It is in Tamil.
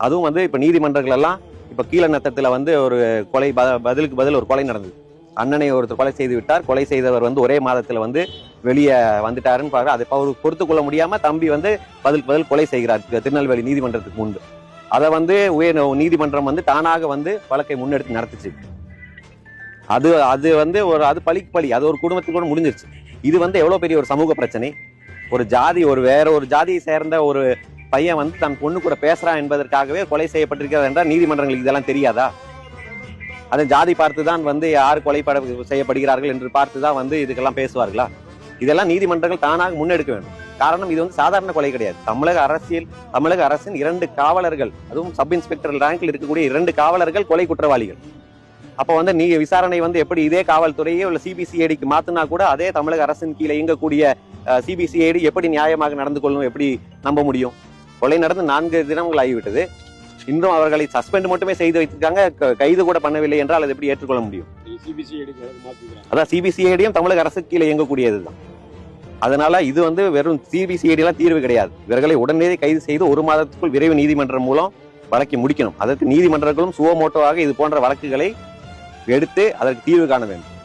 அதுவும் வந்து இப்போ நீதிமன்றங்கள் எல்லாம் இப்போ கீழ நத்தத்தில் வந்து ஒரு கொலை ப- பதிலுக்கு பதில் ஒரு கொலை நடந்தது. அண்ணனை ஒருத்தர் கொலை செய்து விட்டார். கொலை செய்தவர் வந்து ஒரே மாதத்தில் வந்து வெளியே வந்துட்டாருன்னு பாரு அதை அவருக்கு பொறுத்து கொள்ள முடியாமல் தம்பி வந்து பதில் பதில் கொலை செய்கிறார். திருநெல்வேலி நீதிமன்றத்துக்கு முன்பு. அதை வந்து உயர் நீதிமன்றம் வந்து தானாக வந்து வழக்கை முன்னெடுத்து நடத்துச்சு. அது அது வந்து ஒரு அது பழிக்கு பழி. அது ஒரு குடும்பத்துக்கு கூட முடிஞ்சிருச்சு. இது வந்து எவ்வளோ பெரிய ஒரு சமூக பிரச்சனை. ஒரு ஜாதி ஒரு வேற ஒரு ஜாதியை சேர்ந்த ஒரு பையன் வந்து தன் பொண்ணு கூட பேசுறான் என்பதற்காகவே கொலை செய்யப்பட்டிருக்கிறது என்றால் நீதிமன்றங்களுக்கு இதெல்லாம் தெரியாதா? அதை ஜாதி பார்த்து தான் வந்து யார் கொலைப்பட செய்யப்படுகிறார்கள் என்று பார்த்து தான் வந்து இதுக்கெல்லாம் பேசுவார்களா? இதெல்லாம் நீதிமன்றங்கள் தானாக முன்னெடுக்க வேண்டும். காரணம் இது வந்து சாதாரண கொலை கிடையாது. தமிழக அரசியல் தமிழக அரசின் இரண்டு காவலர்கள் அதுவும் சப் இன்ஸ்பெக்டர் ரேங்கில் இருக்கக்கூடிய இரண்டு காவலர்கள் கொலை குற்றவாளிகள். அப்போ வந்து நீ விசாரணை வந்து எப்படி இதே காவல்துறையே உள்ள சிபிசிஐடிக்கு மாத்தினா கூட அதே தமிழக அரசின் கீழே இயங்கக்கூடிய சிபிசிஐடி எப்படி நியாயமாக நடந்து கொள்ளும் எப்படி நம்ப முடியும்? கொலை நடந்து நான்கு தினங்கள் ஆகிவிட்டது இன்னும் அவர்களை சஸ்பெண்ட் மட்டுமே செய்து வைத்திருக்காங்க. கைது கூட பண்ணவில்லை என்றால் அதை எப்படி ஏற்றுக்கொள்ள முடியும்? அதான் சிபிசிஐடியும் தமிழக அரசு கீழே இயங்கக்கூடியதுதான் அதனால இது வந்து வெறும் சிபிசிஐடி எல்லாம் தீர்வு கிடையாது. இவர்களை உடனே கைது செய்து ஒரு மாதத்துக்குள் விரைவு நீதிமன்றம் மூலம் வழக்கை முடிக்கணும். அதற்கு நீதிமன்றங்களும் சுவமோட்டோவாக இது போன்ற வழக்குகளை எடுத்து அதற்கு தீர்வு காண வேண்டும்.